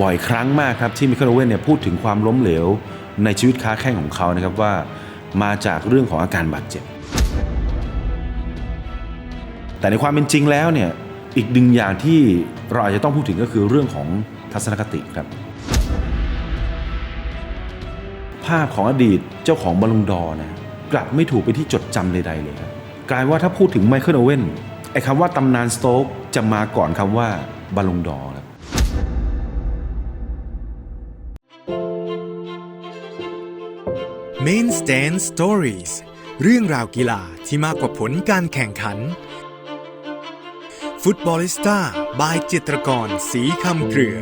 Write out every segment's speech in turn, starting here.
บ่อยครั้งมากครับที่มิเคลโอเว่นเนี่ยพูดถึงความล้มเหลว ในชีวิตค้าแข่งของเขานะครับว่ามาจากเรื่องของอาการบาดเจ็บ แต่ในความเป็นจริงแล้วเนี่ยอีกหนึ่งอย่างที่เราอาจจะต้องพูดถึงก็คือเรื่องของทัศนคติครับ ภาพของอดีตเจ้าของบอลลูนดอร์นะกลับไม่ถูกไปที่จดจำใดๆเลยครับกลายว่าถ้าพูดถึงไมเคิลโอเว่นไอ้คำว่าตำนานสโต๊กจะมาก่อนคำว่าบอลลูนดอร์ Main Stand Stories เรื่องราวกีฬาที่มากกว่าผลการแข่งขัน ฟุตบอลิสต้าบายจิตรกรสีคำเกลือ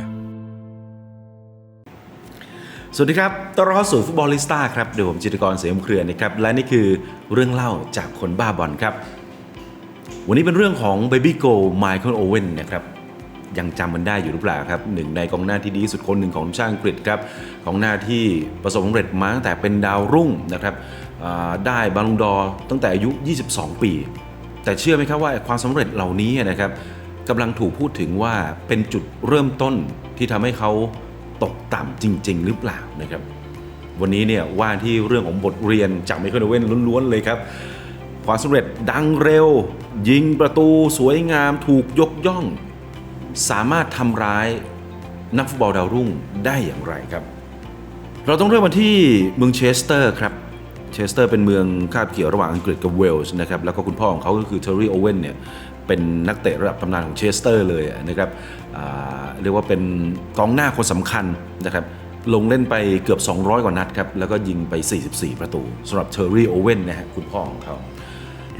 สวัสดีครับต้อนรับเข้าสู่ฟุตบอลิสต้าครับเดี๋ยวผมจิตรกรเสียมเครือนะครับ และนี่คือเรื่องเล่าจากคนบ้าบอลครับ วันนี้เป็นเรื่องของ Baby Go Michael Owen นะครับ ยังจำมันได้อยู่หรือเปล่าครับหนึ่งในกองหน้าที่ดีสุดคนหนึ่งของทีมชาติอังกฤษครับกองหน้าที่ประสบความสำเร็จมาตั้งแต่เป็นดาวรุ่งนะครับได้บอลลูนดอร์ตั้งแต่อายุ 22 ปี แต่เชื่อไหมครับว่าความสำเร็จเหล่านี้นะครับกำลังถูกพูดถึงว่าเป็นจุดเริ่มต้นที่ทำให้เขาตกต่ำจริง ๆ หรือเปล่านะครับ วันนี้เนี่ยว่าที่เรื่องของบทเรียนจากไมเคิลเว่นล้วนๆเลยครับความสำเร็จดังเร็ว ยิงประตูสวยงามถูกยกย่อง สามารถทำร้ายนักฟุตบอลดาวรุ่งได้อย่างไรครับ เราต้องเริ่มมาที่เมืองเชสเตอร์ครับเชสเตอร์เป็นเมืองคาบเกี่ยวระหว่างอังกฤษกับเวลส์นะครับแล้วก็คุณพ่อของเขาก็คือเทอร์รี่โอเว่นเนี่ยเป็นนักเตะระดับตำนานของเชสเตอร์เลยนะครับเรียกว่าเป็นกองหน้าคนสำคัญนะครับลงเล่นไปเกือบ 200 กว่านัดครับแล้วก็ยิงไป 44 ประตูสำหรับเทอร์รี่โอเว่นนะฮะคุณพ่อของเขา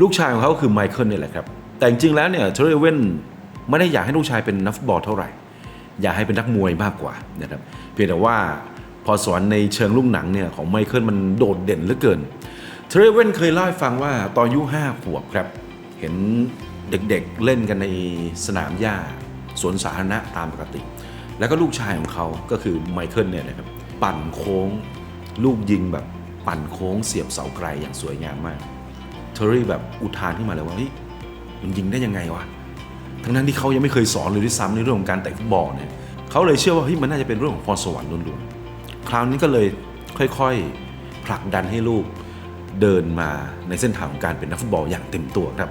ลูกชายของเขาคือไมเคิลนี่แหละครับ แต่จริงๆแล้วเนี่ยเทอร์รี่โอเว่น ไม่ได้อยากให้ลูกชายเป็นนักฟุตบอลเท่าไหร่ อยากให้เป็นนักมวยมากกว่านะครับเพียงแต่ว่าพอสอนในเชิงลูกหนังเนี่ยของไมเคิลมันโดดเด่นเหลือเกินเทรเวนเคยเล่าให้ฟังว่าตอนอายุ5ขวบครับ เห็นเด็กๆเล่นกันในสนามหญ้าสวนสาธารณะตามปกติ แล้วก็ลูกชายของเขาก็คือไมเคิลเนี่ยนะครับปั่นโค้งลูกยิงแบบปั่นโค้งเสียบเสาไกลอย่างสวยงามมาก เทอรี่แบบอุทานขึ้นมาเลยว่าเฮ้ยมันยิงได้ยังไงวะ ทั้งนั้นที่เขายังไม่เคยสอนเลยด้วยซ้ำในเรื่องของการเตะฟุตบอลเนี่ยเขาเลยเชื่อว่าเฮ้ยมันน่าจะเป็นเรื่องของพรสวรรค์ล้วนๆคราวนี้ก็เลยค่อยๆผลักดันให้ลูกเดินมาในเส้นทางของการเป็นนักฟุตบอลอย่างเต็มตัวครับ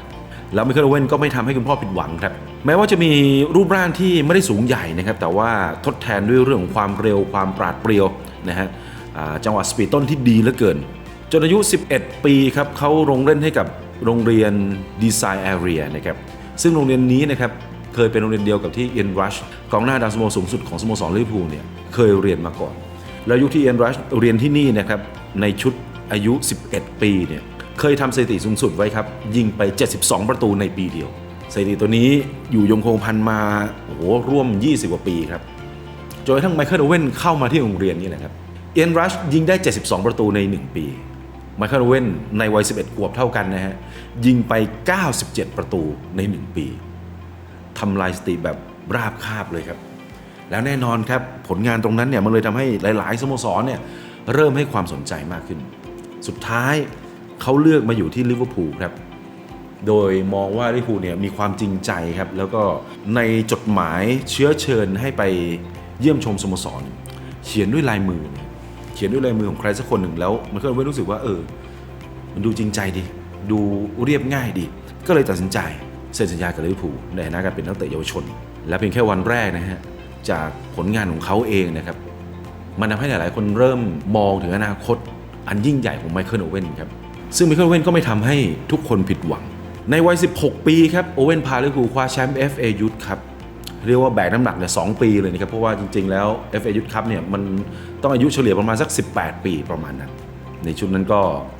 แล้วไมเคิลโอเว่นก็ไม่ทำให้คุณพ่อผิดหวังครับ แม้ว่าจะมีรูปร่างที่ไม่ได้สูงใหญ่นะครับ แต่ว่าทดแทนด้วยเรื่องของความเร็วความปราดเปรียวนะฮะจังหวะสปีดต้นที่ดีเหลือเกิน จนอายุ 11 ปีครับเขาลงเล่นให้กับโรงเรียนดีไซน์แอเรียนะครับ ซึ่งโรงเรียนนี้นะครับเคยเป็นโรงเรียนเดียวกับที่เอ็นรัชกองหน้าดาวสโมสูงสุดของสโมสรลิเวอร์พูลเนี่ยเคยเรียนมาก่อน แล้วยุคที่เอ็นรัชเรียนที่นี่นะครับในชุดอายุ 11 ปีเนี่ยเคยทำสถิติสูงสุดไว้ครับยิงไป 72 ประตูในปีเดียวสถิติตัวนี้อยู่ยงคงพันมาโอ้โหร่วม 20 กว่าปีครับจนกระทั่งไมเคิลโอเว่นเข้ามาที่โรงเรียนนี่แหละครับเอียนรัชยิงได้ 72 ประตูใน 1 ปี ไมเคิลโอเว่นในวัย 11 ขวบเท่ากันนะฮะ ยิงไป 97 ประตูใน 1 ปีทำลายสถิติแบบราบคาบเลยครับ แล้วแน่นอนครับ ผลงานตรงนั้นเนี่ยมันเลยทำให้หลาย ๆ สโมสรเนี่ยเริ่มให้ความสนใจมากขึ้น สุดท้ายเขาเลือกมาอยู่ที่ลิเวอร์พูลครับ โดยมองว่าลิเวอร์พูลเนี่ยมีความจริงใจครับ แล้วก็ในจดหมายเชื้อเชิญให้ไปเยี่ยมชมสโมสร เขียนด้วยลายมือ เขียนด้วยลายมือของใครสักคนหนึ่งแล้วมันก็เลยรู้สึกว่าเออ มันดูจริงใจดี ดูเรียบง่ายดี ก็เลยตัดสินใจเซ็นสัญญากับลิเวอร์พูลในฐานะการเป็นนักเตะเยาวชน และเพียงแค่วันแรกนะฮะจากผลงานของเขาเองนะครับ มันทำให้หลาย ๆ คนเริ่มมองถึงอนาคต อันยิ่งใหญ่ของไมเคิลโอเว่นครับซึ่งไมเคิลโอเว่นก็ไม่ทำให้ทุกคนผิดหวัง ในวัย 16 ปีครับโอเว่นพาลิเวอร์พูลคว้าแชมป์ FA Youth ครับ เรียกว่าแบกน้ำหนักเนี่ยสปีเลยนะครับเพราะว่าจริง ๆ แล้ว FA Youth Cup เนี่ยมันต้องอายุเฉลี่ยประมาณสัก 18 ปีประมาณนั้น ในชุดนั้นก็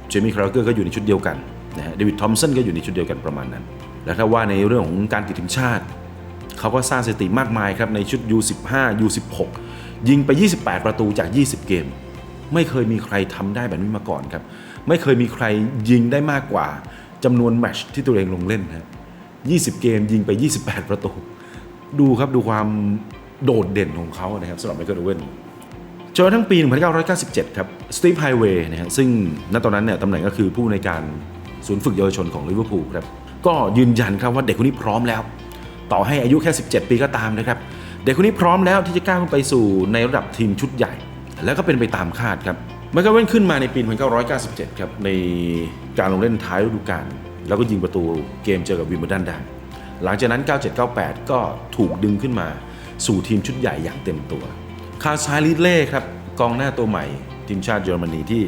เจมี่คราร์เกอร์ก็อยู่ในชุดเดียวกันนะฮะเดวิดทอมสันก็อยู่ในชุดเดียวกันประมาณนั้น แล้วถ้าว่าในเรื่องของการติดทีมชาติเขาก็สร้างสถิติมากมายครับในชุด U15 U16 ยิงไป 28 ประตูจาก 20 เกม ไม่เคยมีใครทำได้แบบนี้มาก่อนครับไม่เคยมีใครยิงได้มากกว่าจำนวนแมชที่ตัวเองลงเล่นนะ20 เกมยิงไป 28 ประตู ดูครับดูความโดดเด่นของเขานะครับสำหรับไมเคิลโอเว่นจนกระทั่งปี 1997 ครับสตีฟไฮเวย์นะฮะซึ่งณตอนนั้นเนี่ยตำแหน่งก็คือผู้ในการศูนย์ฝึกเยาวชนของลิเวอร์พูลครับก็ยืนยันครับว่าเด็กคนนี้พร้อมแล้ว ต่อให้อายุแค่ 17 ปีก็ตามนะครับ เด็กคนนี้พร้อมแล้วที่จะก้าวขึ้นไปสู่ในระดับทีมชุดใหญ่ แล้วก็เป็นไปตามคาดครับไมเคิลเว่นขึ้นมาในปี 1997 ครับในการลงเล่นท้ายฤดูกาลแล้วก็ยิงประตูเกมเจอกับวิมเบิลดันได้ หลังจากนั้น 97-98 ก็ถูกดึงขึ้นมาสู่ทีมชุดใหญ่อย่างเต็มตัว คาร์ซาลิเล่ครับกองหน้าตัวใหม่ทีมชาติเยอรมนีที่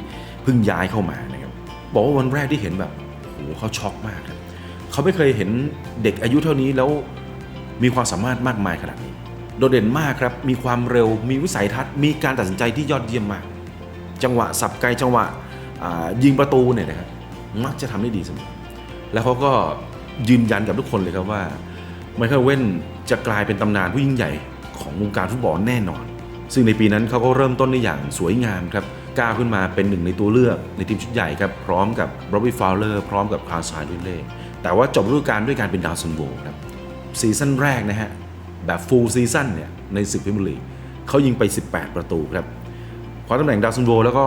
เพิ่งย้ายเข้ามานะครับบอกว่าวันแรกที่เห็นแบบโอ้โหเขาช็อกมากครับเขาไม่เคยเห็นเด็กอายุเท่านี้แล้วมีความสามารถมากมายขนาดนี้ โดดเด่นมากครับ มีความเร็ว มีวิสัยทัศน์ มีการตัดสินใจที่ยอดเยี่ยมมาก จังหวะสับไกลจังหวะยิงประตูเนี่ยนะครับมักจะทำได้ดีเสมอ แล้วเขาก็ ยืนยันกับทุกคนเลยครับว่าไมเคิลเว่นจะกลายเป็นตำนานผู้ยิ่งใหญ่ของวงการฟุตบอลแน่นอน ซึ่งในปีนั้นเขาก็เริ่มต้นได้อย่างสวยงามครับก้าวขึ้นมาเป็นหนึ่งในตัวเลือกในทีมชุดใหญ่ครับพร้อมกับโรบบี้ฟาวเลอร์พร้อมกับคาร์ซายลิเล่แต่ว่าจบฤดูกาลด้วยการเป็นดาวซันโวครับซีซั่นแรกนะฮะแบบฟูลซีซั่นเนี่ยในศึกพรีเมียร์ลีกเขายิงไป 18 ประตูครับคว้าตำแหน่งดาวซันโวแล้วก็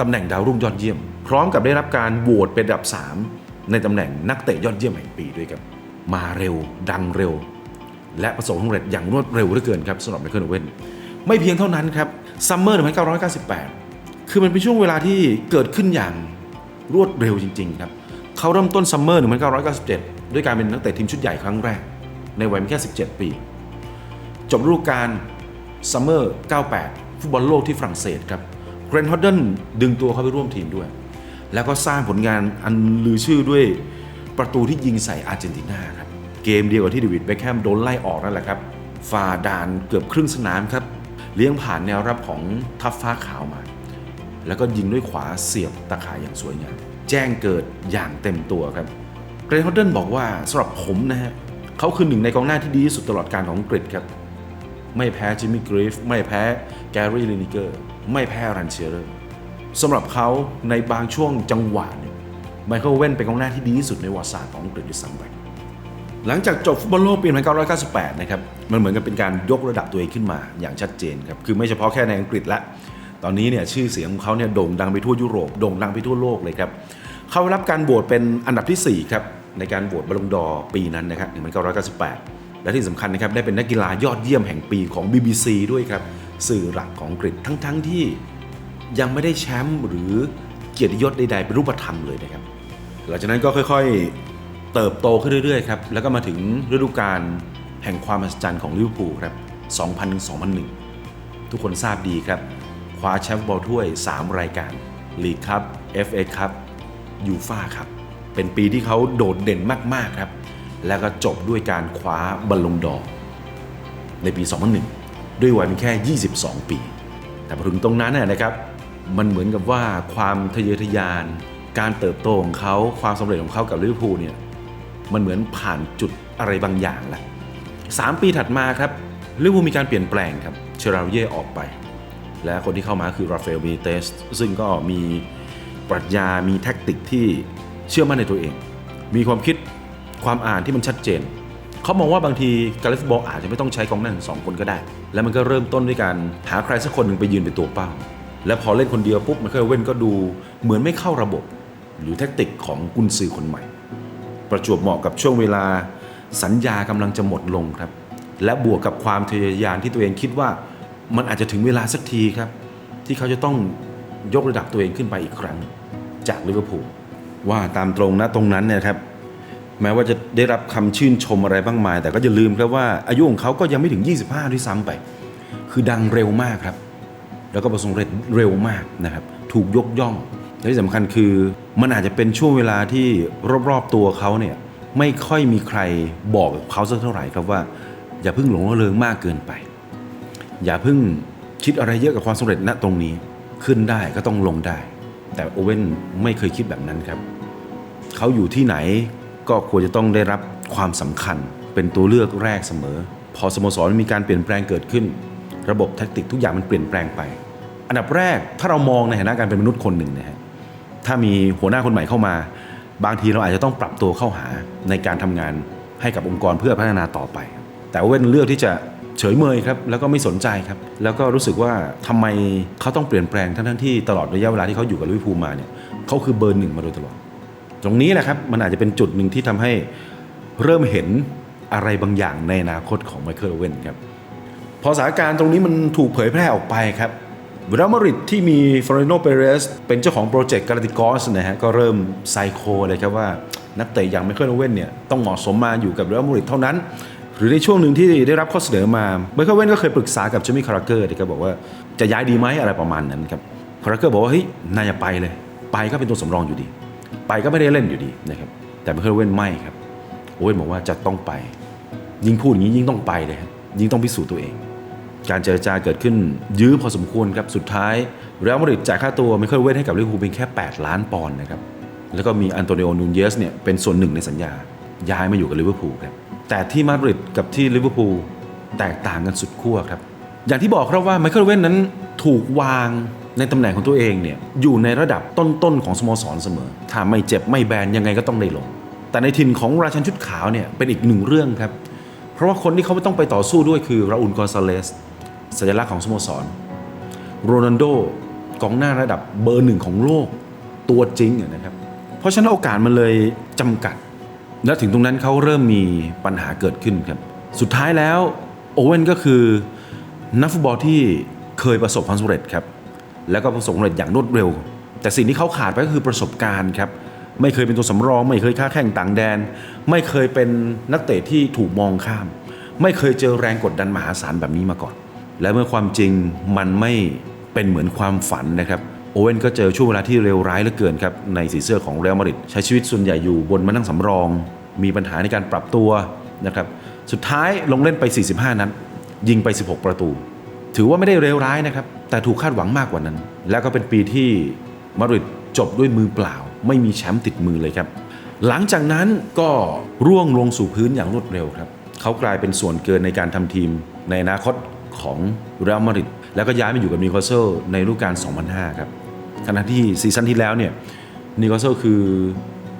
ตำแหน่งดาวรุ่งยอดเยี่ยม พร้อมกับได้รับการโหวตเป็นอันดับ 3 ในตำแหน่งนักเตะยอดเยี่ยมแห่งปีด้วยครับ มาเร็วดังเร็ว และประสบความสำเร็จอย่างรวดเร็วเหลือเกินครับสำหรับไมเคิลโอเว่นไม่เพียงเท่านั้นครับซัมเมอร์1998 คือมันเป็นช่วงเวลาที่เกิดขึ้นอย่างรวดเร็วจริง ๆ ครับเขาเริ่มต้นซัมเมอร์1997 ด้วยการเป็นนักเตะทีมชุดใหญ่ครั้งแรก ในวัยเพียงแค่ 17 ปี จบฤดูกาลซัมเมอร์98 ฟุตบอลโลกที่ฝรั่งเศสครับเกรนฮอดเดนดึงตัวเขาไปร่วมทีมด้วย แล้วก็สร้างผลงานอันลือชื่อด้วยประตูที่ยิงใส่อาร์เจนตินาครับ เกมเดียวกับที่เดวิดเบคแฮมโดนไล่ออกนั่นแหละครับฝ่าด่านเกือบครึ่งสนามครับ เลี้ยงผ่านแนวรับของทัพฟ้าขาวมา แล้วก็ยิงด้วยขวาเสียบตะข่ายอย่างสวยงามแจ้งเกิดอย่างเต็มตัวครับเกรนฮอดเดนบอกว่าสำหรับผมนะฮะเขาคือหนึ่งในกองหน้าที่ดีที่สุดตลอดการของอังกฤษครับ ไม่แพ้จิมมี่กรีฟไม่แพ้แกรี่ลินิเกอร์ไม่แพ้รันเชียร์ สำหรับเขาในบางช่วงจังหวะเนี่ยไมเคิลเว่นเป็นกองหน้าที่ดีที่สุดในประวัติศาสตร์ของอังกฤษด้วยซ้ำไปหลังจากจบฟุตบอลโลกปี 1998 นะครับ มันเหมือนกับเป็นการยกระดับตัวเองขึ้นมาอย่างชัดเจนครับ คือไม่เฉพาะแค่ในอังกฤษละ ตอนนี้เนี่ยชื่อเสียงของเขาเนี่ยโด่งดังไปทั่วยุโรป โด่งดังไปทั่วโลกเลยครับ เขาได้รับการโหวตเป็นอันดับทีสี่4 ครับ ในการโหวตบอลลงดอร์ปีนั้นนะครับ 1998 และที่สำคัญนะครับได้เป็นนักกีฬายอดเยี่ยมแห่งปีของ BBC ด้วยครับ สื่อหลักของอังกฤษทั้งๆที่ ยังไม่ได้แชมป์หรือเกียรติยศใดๆเป็นรูปธรรมเลยนะครับ หลังจากนั้นก็ค่อยๆ เติบโตขึ้นเรื่อยๆครับ แล้วก็มาถึงฤดูกาลแห่งความมหัศจรรย์ของลิเวอร์พูลครับ 2000-2001 ทุกคนทราบดีครับ คว้าแชมป์บอลถ้วย 3 รายการลีกครับ FA ครับยูฟ่าครับ เป็นปีที่เขาโดดเด่นมากๆครับ แล้วก็จบด้วยการคว้าบอลลงดอในปี 2001 ด้วยวัยเพียงแค่ 22 ปี แต่พอถึงตรงนั้นนะครับ มันเหมือนกับว่าความทะเยอทะยาน การเติบโตของเขาความสำเร็จของเขากับลิเวอร์พูลเนี่ยมันเหมือนผ่านจุดอะไรบางอย่างแหละสามปีถัดมาครับลิเวอร์พูลมีการเปลี่ยนแปลงครับเชราลเย่ออกไป และคนที่เข้ามาคือราฟาเอลบีเตสซึ่งก็มีปรัชญามีแท็กติกที่เชื่อมั่นในตัวเอง มีความคิดความอ่านที่มันชัดเจน เขามองว่าบางทีการเล่นฟุตบอลอาจจะไม่ต้องใช้กองหน้าถึงสองคนก็ได้ แล้วมันก็เริ่มต้นด้วยการหาใครสักคนหนึ่งไปยืนเป็นตัวเป้า แล้วพอเล่นคนเดียวปุ๊บไมันก็เว้นก็ดูเหมือนไม่เข้าระบบ หรือแท็กติกของกุนซือคนใหม่ ประจวบเหมาะกับช่วงเวลาสัญญากำลังจะหมดลงครับ และบวกกับความทะเยอทะยานที่ตัวเองคิดว่ามันอาจจะถึงเวลาสักทีครับ ที่เขาจะต้องยกระดับตัวเองขึ้นไปอีกครั้ง จากลิเวอร์พูลว่าตามตรงนะตรงนั้นเนี่ยครับแม้ว่าจะได้รับคำชื่นชมอะไรบ้างมาย แต่ก็อย่าลืมครับว่าอายุของเขาก็ยังไม่ถึง 25 ด้วยซ้ำไป คือดังเร็วมากครับ แล้วก็ประสบความสำเร็จเร็วมากนะครับถูกยกย่องและที่สำคัญคือมันอาจจะเป็นช่วงเวลาที่รอบๆตัวเขาเนี่ยไม่ค่อยมีใครบอกกับเขาสักเท่าไหร่ครับว่า อย่าเพิ่งหลงระเริงมากเกินไป อย่าเพิ่งคิดอะไรเยอะกับความสำเร็จณตรงนี้ขึ้นได้ก็ต้องลงได้ แต่โอเว่นไม่เคยคิดแบบนั้นครับ เขาอยู่ที่ไหนก็ควรจะต้องได้รับความสำคัญเป็นตัวเลือกแรกเสมอ พอสโมสรมีการเปลี่ยนแปลงเกิดขึ้น ระบบแท็กติกทุกอย่างมันเปลี่ยนแปลงไป อันดับแรกถ้าเรามองในฐานะการเป็นมนุษย์คนหนึ่งนะฮะถ้ามีหัวหน้าคนใหม่เข้ามา บางทีเราอาจจะต้องปรับตัวเข้าหาในการทำงานให้กับองค์กรเพื่อพัฒนาต่อไป แต่เว่นเลือกที่จะเฉยเมยครับแล้วก็ไม่สนใจครับ แล้วก็รู้สึกว่าทำไมเขาต้องเปลี่ยนแปลงทั้งๆที่ตลอดระยะเวลาที่เขาอยู่กับลิเวอร์พูลมาเนี่ยเขาคือเบอร์หนึ่งมาโดยตลอด ตรงนี้แหละครับมันอาจจะเป็นจุดหนึ่งที่ทำให้เริ่มเห็นอะไรบางอย่างในอนาคตของไมเคิลโอเว่นครับ พอสถานการณ์ตรงนี้มันถูกเผยแพร่ออกไปครับเรอัลมาริดที่มีฟลอริโนเปเรสเป็นเจ้าของโปรเจกต์กาลาติกอสนะฮะก็เริ่มไซโคเลยครับว่านักเตะอย่างไมเคิลโอเว่นเนี่ยต้องเหมาะสมมาอยู่กับเรอัลมาริดเท่านั้น หรือในช่วงหนึ่งที่ได้รับข้อเสนอมาไมเคิลโอเว่นก็เคยปรึกษากับเจมี่คาราเกอร์นะครับบอกว่าจะย้ายดีไหมอะไรประมาณนั้นครับคาราเกอร์บอกว่าเฮ้ยนายอย่าไปเลย ไปก็เป็นตัวสำรองอยู่ดี ไปก็ไม่ได้เล่นอยู่ดีนะครับแต่ไมเคิลโอเว่นไม่ครับโอเว่นบอกว่าจะต้องไป ยิ่งพูดอย่างนี้ยิ่งต้องไปเลยครับยิ่งต้องพิสูจน์ตัวเอง การเจรจาเกิดขึ้นยื้อพอสมควรครับสุดท้ายเรอัลมาดริดจ่ายค่าตัวไมเคิลเวนให้กับลิเวอร์พูลเพียงแค่ 8 ล้านปอนด์นะครับแล้วก็มีอันโตนิโอนูนเยสเนี่ยเป็นส่วนหนึ่งในสัญญาย้ายมาอยู่กับลิเวอร์พูลครับแต่ที่มาดริดกับที่ลิเวอร์พูลแตกต่างกันสุดขั้วครับอย่างที่บอกครับว่าไมเคิลเวนนั้นถูกวางในตำแหน่งของตัวเองเนี่ยอยู่ในระดับต้นๆของสโมสรเสมอ ถ้าไม่เจ็บไม่แบนยังไงก็ต้องได้ลง แต่ในถิ่นของราชันชุดขาวเนี่ยเป็นอีกหนึ่งเรื่องครับ เพราะว่าคนที่เขาไม่ต้องไปต่อสู้ด้วยคือราอุลกอนซาเลส สัญลักษณ์ของสโมสรโรนัลโดกองหน้าระดับเบอร์หนึ่งของโลกตัวจริงนะครับ เพราะฉะนั้นโอกาสมันเลยจำกัด และถึงตรงนั้นเขาเริ่มมีปัญหาเกิดขึ้นครับ สุดท้ายแล้วโอเว่นก็คือนักฟุตบอลที่เคยประสบความสำเร็จครับ แล้วก็ประสบความสำเร็จอย่างรวดเร็ว แต่สิ่งที่เขาขาดไปก็คือประสบการณ์ครับ ไม่เคยเป็นตัวสำรอง ไม่เคยค้าแข่งต่างแดน ไม่เคยเป็นนักเตะที่ถูกมองข้าม ไม่เคยเจอแรงกดดันมหาศาลแบบนี้มาก่อน และเมื่อความจริงมันไม่เป็นเหมือนความฝันนะครับ โอเว่นก็เจอช่วงเวลาที่เลวร้ายเหลือเกินครับ ในสีเสื้อของเรอัลมาดริดใช้ชีวิตส่วนใหญ่อยู่บนมานั่งสำรอง มีปัญหาในการปรับตัวนะครับ สุดท้ายลงเล่นไป 45 นัดยิงไป 16 ประตู ถือว่าไม่ได้เลวร้ายนะครับ แต่ถูกคาดหวังมากกว่านั้น แล้วก็เป็นปีที่มาดริดจบด้วยมือเปล่า ไม่มีแชมป์ติดมือเลยครับ หลังจากนั้นก็ร่วงลงสู่พื้นอย่างรวดเร็วครับเขากลายเป็นส่วนเกินในการทำทีมในอนาคต ของเรอัลมาดริดแล้วก็ย้ายมาอยู่กับนิวคาเซิลในฤดูกาล 2005 ครับขณะที่ซีซั่นที่แล้วเนี่ยนิวคาเซิลคือ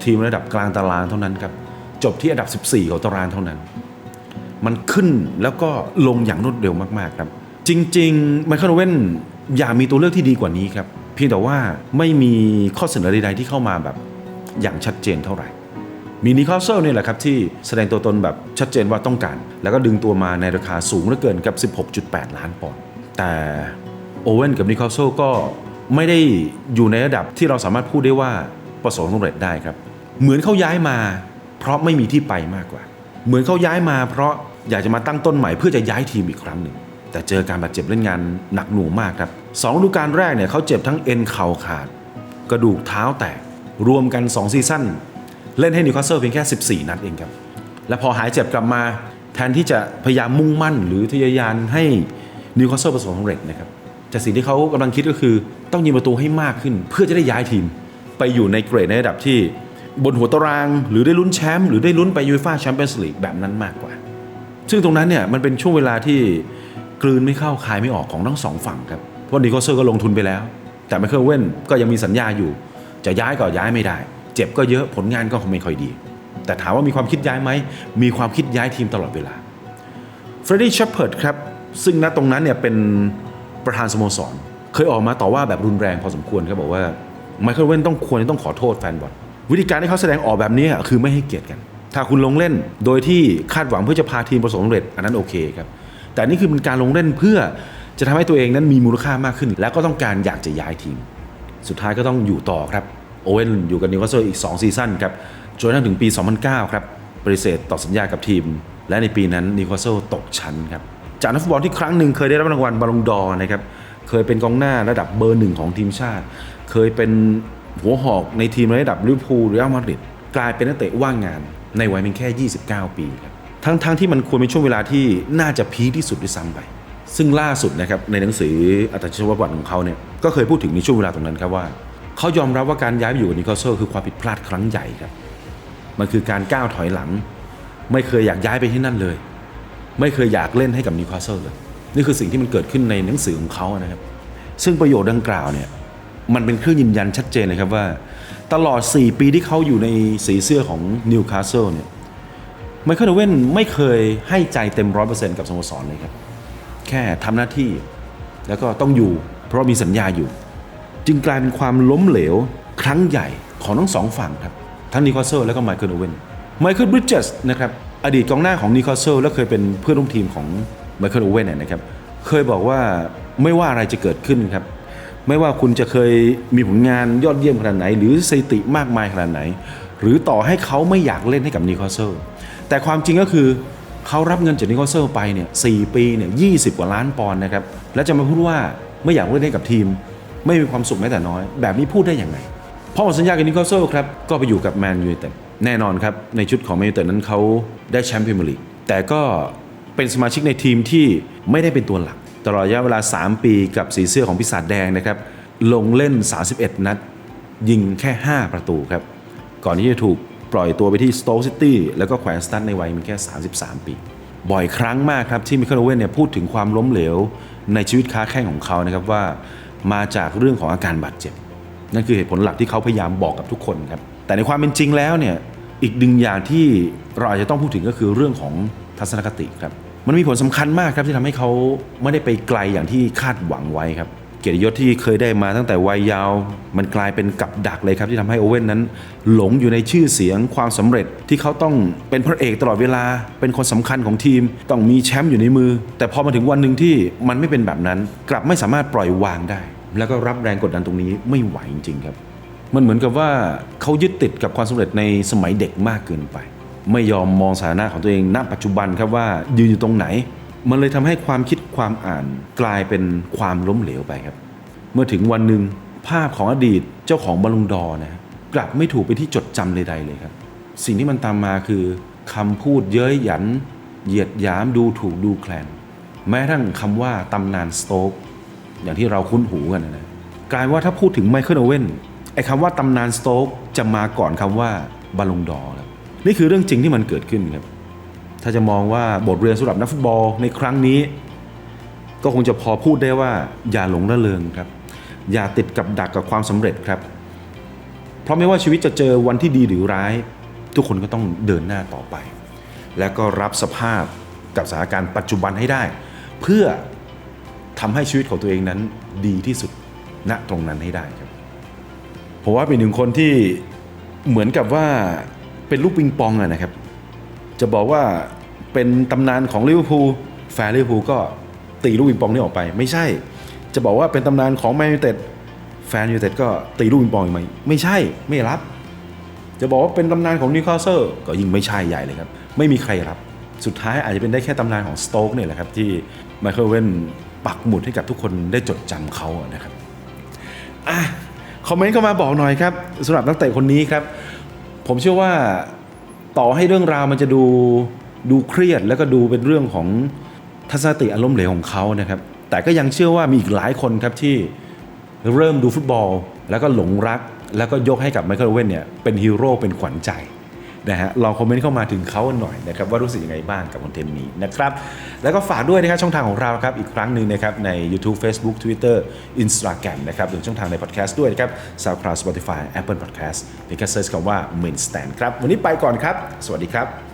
ทีมระดับกลางตารางเท่านั้นครับ จบที่อันดับ 14 ของตารางเท่านั้น มันขึ้นแล้วก็ลงอย่างรวดเร็วมากๆครับ จริงๆไมเคิลโอเว่นอยากมีตัวเลือกที่ดีกว่านี้ครับ เพียงแต่ว่าไม่มีข้อเสนอใดๆที่เข้ามาแบบอย่างชัดเจนเท่าไหร่ มีนิคาสเซิลเนี่ยแหละครับที่แสดงตัวตนแบบชัดเจนว่าต้องการ แล้วก็ดึงตัวมาในราคาสูงเหลือเกินกับ 16.8 ล้านปอนด์แต่โอเว่นกับนิคาสเซิลก็ไม่ได้อยู่ในระดับที่เราสามารถพูดได้ว่าประสบความสำเร็จได้ครับ เหมือนเขาย้ายมา เพราะไม่มีที่ไปมากกว่า เหมือนเขาย้ายมา เพราะอยากจะมาตั้งต้นใหม่เพื่อจะย้ายทีมอีกครั้งหนึ่งแต่เจอการบาดเจ็บเล่นงานหนักหน่วงมากครับสองฤดูกาลแรกเนี่ยเขาเจ็บทั้งเอ็นเข่าขาด กระดูกเท้าแตกรวมกัน 2 ซีซั่น เล่นให้นิวคาสเซิลเพียงแค่ 14 นัดเองครับ และพอหายเจ็บกลับมาแทนที่จะพยายามมุ่งมั่น หรือทะยอทะยานให้นิวคาสเซิลประสบความสำเร็จนะครับแต่สิ่งที่เขากำลังคิดก็คือต้องยิงประตูให้มากขึ้น เพื่อจะได้ย้ายทีม ไปอยู่ในเกรดในระดับที่บนหัวตาราง หรือได้ลุ้นแชมป์หรือได้ลุ้นไปยูฟ่าแชมเปี้ยนส์ลีกแบบนั้นมากกว่า ซึ่งตรงนั้นเนี่ยมันเป็นช่วงเวลาที่กลืนไม่เข้าคายไม่ออกของทั้งสองฝั่งครับเพราะนิโคเซอร์ก็ลงทุนไปแล้ว แต่ไมเคิลเว่นก็ยังมีสัญญาอยู่ จะย้ายก็ย้ายไม่ได้ เจ็บก็เยอะผลงานก็ไม่ค่อยดี แต่ถามว่ามีความคิดย้ายไหม มีความคิดย้ายทีมตลอดเวลาเฟรดดี้เชปเพิร์ดครับ ซึ่งณตรงนั้นเนี่ยเป็นประธานสโมสร เคยออกมาต่อว่าแบบรุนแรงพอสมควรครับบอกว่าไมเคิลเว่นต้องควรจะต้องขอโทษแฟนบอลวิธีการที่เขาแสดงออกแบบนี้คือไม่ให้เกียรติกัน ถ้าคุณลงเล่นโดยที่คาดหวังเพื่อจะพาทีมประสบความสำเร็จอันนั้นโอเคครับแต่นี่คือเป็นการลงเล่นเพื่อจะทำให้ตัวเองนั้นมีมูลค่ามากขึ้น แล้วก็ต้องการอยากจะย้ายทีม สุดท้ายก็ต้องอยู่ต่อครับ โอเว่นอยู่กับนิวคาสเซิลอีก 2 ซีซั่นครับจนกระทั่งถึงปี 2009 ครับปฏิเสธต่อสัญญากับทีม และในปีนั้นนิวคาสเซิลตกชั้นครับจากนักฟุตบอลที่ครั้งหนึ่งเคยได้รับรางวัลบอลงดอร์นะครับเคยเป็นกองหน้าระดับเบอร์หนึ่งของทีมชาติ เคยเป็นหัวหอกในทีมระดับลิเวอร์พูลหรืออัลมาดริดกลายเป็นนักเตะว่างงานในวัยเพียงแค่ 29 ปีครับทั้งๆทที่มันควรเป็นช่วงเวลาที่น่าจะพีคที่สุดด้วยซ้ำไป ซึ่งล่าสุดนะครับในหนังสืออัตชีวประวัติของเขาเนี่ยก็เคยพูดถึงในช่วงเวลาตรงนั้นครับว่า เขายอมรับว่าการย้ายไปอยู่กับนิโคลเซลคือความผิดพลาดครั้งใหญ่ครับ มันคือการก้าวถอยหลัง ไม่เคยอยากย้ายไปที่นั่นเลย ไม่เคยอยากเล่นให้กับนิวคาสเซิลเลยนี่คือสิ่งที่มันเกิดขึ้นในหนังสือของเขานะครับ ซึ่งประโยชน์ดังกล่าวเนี่ยมันเป็นเครื่องยืนยันชัดเจนเลยครับว่า ตลอด 4 ปีที่เขาอยู่ในสีเสื้อของนิวคาสเซิลเนี่ยไมเคิลโอเว่นไม่เคยให้ใจเต็มร้อยเปอร์เซ็นต์กับสโมสรเลยครับ แค่ทำหน้าที่แล้วก็ต้องอยู่เพราะมีสัญญาอยู่ จึงกลายเป็นความล้มเหลว ครั้งใหญ่ของทั้งสองฝั่งครับ ทั้งนิโคลเซลและก็ไมเคิลโอเว่นไมเคิลบริดเจสนะครับอดีตกองหน้าของนิโคลเซลและเคยเป็นเพื่อนร่วมทีมของไมเคิลโอเว่นนะครับเคยบอกว่าไม่ว่าอะไรจะเกิดขึ้นครับไม่ว่าคุณจะเคยมีผลงานยอดเยี่ยมขนาดไหน หรือสถิติมากมายขนาดไหน หรือต่อให้เขาไม่อยากเล่นให้กับนิโคลเซลแต่ความจริงก็คือเขารับเงินจากนิโคลเซลไปเนี่ยสปีเนี่ยยีกว่าล้านปอนด์นะครับแล้วจะมาพูดว่าไม่อยากเล่นให้กับทีม ไม่มีความสุขแม้แต่น้อย แบบนี้พูดได้อย่างไรพอหมดสัญญากับนิโคลเซลครับก็ไปอยู่กับแมนยูไนเต็ดแน่นอนครับ ในชุดของแมนยูไนเต็ดนั้นเขาได้แชมป์พรีเมียร์ลีกแต่ก็เป็นสมาชิกในทีมที่ไม่ได้เป็นตัวหลัก ตลอดระยะเวลา 3 ปีกับสีเสื้อของพิศาจแดงนะครับลงเล่น 31 นัด ยิงแค่ 5 ประตูครับ ก่อนที่จะถูกปล่อยตัวไปที่สโต k ซิตี้แล้วก็แขวนสตันในวัยมันแค่ 33 ปี บ่อยครั้งมากครับที่มิคเคลโอเวนเนี่ยพูดถึงความล้มเหลวในชีวิตค้าแข้งของเขานะครับว่า มาจากเรื่องของอาการบาดเจ็บ นั่นคือเหตุผลหลักที่เขาพยายามบอกกับทุกคนครับ แต่ในความเป็นจริงแล้วเนี่ยอีกหนึ่งอย่างที่เราอาจจะต้องพูดถึงก็คือเรื่องของทัศนคติครับ มันมีผลสำคัญมากครับที่ทำให้เขาไม่ได้ไปไกลอย่างที่คาดหวังไว้ครับ เกียรติยศที่เคยได้มาตั้งแต่วัยยาว มันกลายเป็นกับดักเลยครับที่ทำให้โอเว่นนั้น หลงอยู่ในชื่อเสียงความสำเร็จที่เขาต้องเป็นพระเอกตลอดเวลา เป็นคนสำคัญของทีม ต้องมีแชมป์อยู่ในมือ แต่พอมาถึงวันหนึ่งที่มันไม่เป็นแบบนั้น กลับไม่สามารถปล่อยวางได้ แล้วก็รับแรงกดดันตรงนี้ไม่ไหวจริงๆครับ มันเหมือนกับว่าเขายึดติดกับความสำเร็จในสมัยเด็กมากเกินไป ไม่ยอมมองสถานะของตัวเองณปัจจุบันครับว่ายืนอยู่ตรงไหน มันเลยทำให้ความคิดความอ่านกลายเป็นความล้มเหลวไปครับ เมื่อถึงวันหนึ่งภาพของอดีตเจ้าของบอลลูนดอร์นะกลับไม่ถูกเป็นที่จดจำใดๆเลยครับ สิ่งที่มันตามมาคือคำพูดเย้ยหยัน เหยียดหยามดูถูกดูแคลน แม้กระทั่งคำว่าตำนานสโต๊กอย่างที่เราคุ้นหูกันนะกลายว่าถ้าพูดถึงไมเคิลโอเว่นไอ้คำว่าตำนานสโต๊กจะมาก่อนคำว่าบอลลูนดอร์ครับนี่คือเรื่องจริงที่มันเกิดขึ้นครับ ถ้าจะมองว่าบทเรียนสำหรับนักฟุตบอลในครั้งนี้ ก็คงจะพอพูดได้ว่าอย่าหลงระเริงครับ อย่าติดกับดักกับความสำเร็จครับ เพราะไม่ว่าชีวิตจะเจอวันที่ดีหรือร้าย ทุกคนก็ต้องเดินหน้าต่อไป และก็รับสภาพกับสถานการณ์ปัจจุบันให้ได้ เพื่อทำให้ชีวิตของตัวเองนั้นดีที่สุดณตรงนั้นให้ได้ครับผมว่าเป็นหนึ่งคนที่เหมือนกับว่าเป็นลูกปิงปองอะนะครับ จะบอกว่า เป็นตำนานของลิเวอร์พูลแฟนลิเวอร์พูลก็ตีลูกปิงปองนี่ออกไป ไม่ใช่ จะบอกว่าเป็นตำนานของแมนยูเต็ดแฟนยูเต็ดก็ตีลูกปิงปองอีกไหมไม่ใช่ไม่รับ จะบอกว่าเป็นตำนานของนิวคาสเซิลก็ยิ่งไม่ใช่ใหญ่เลยครับ ไม่มีใครรับ สุดท้ายอาจจะเป็นได้แค่ตำนานของสโต๊กเนี่ยแหละครับที่ไมเคิลเวนปักหมุดให้กับทุกคนได้จดจำเขานะครับอะคอมเมนต์เข้ามาบอกหน่อยครับสำหรับนักเตะคนนี้ครับ ผมเชื่อว่าต่อให้เรื่องราวมันจะดู ดูเครียดแล้วก็ดูเป็นเรื่องของทัศนคติอารมณ์เหลวของเขานะครับ แต่ก็ยังเชื่อว่ามีอีกหลายคนครับที่เริ่มดูฟุตบอล แล้วก็หลงรัก แล้วก็ยกให้กับไมเคิลเว่นเนี่ยเป็นฮีโร่เป็นขวัญใจนะฮะลองคอมเมนต์เข้ามาถึงเขาหน่อยนะครับว่ารู้สึกยังไงบ้างกับคอนเทนต์นี้นะครับแล้วก็ฝากด้วยนะครับช่องทางของเราครับอีกครั้งหนึ่งนะครับใน YouTube Facebook Twitter Instagram นะครับหรือช่องทางในพอดแคสต์ด้วยนะครับ SoundCloud Spotify Apple Podcast เพียงแค่เซิร์ชคำว่า Main Stand ครับวันนี้ไปก่อนครับ สวัสดีครับ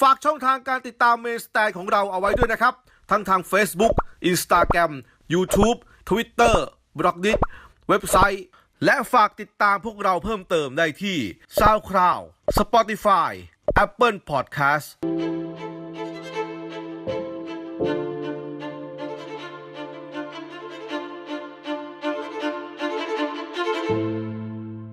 ฝากช่องทางการติดตามเมนสแตนของเราเอาไว้ด้วยนะครับ ทั้งทาง Facebook Instagram YouTube Twitter b l o g d i t เว็บไซต์ และฝากติดตามพวกเราเพิ่มเติมได้ที่ SoundCloud Spotify Apple Podcast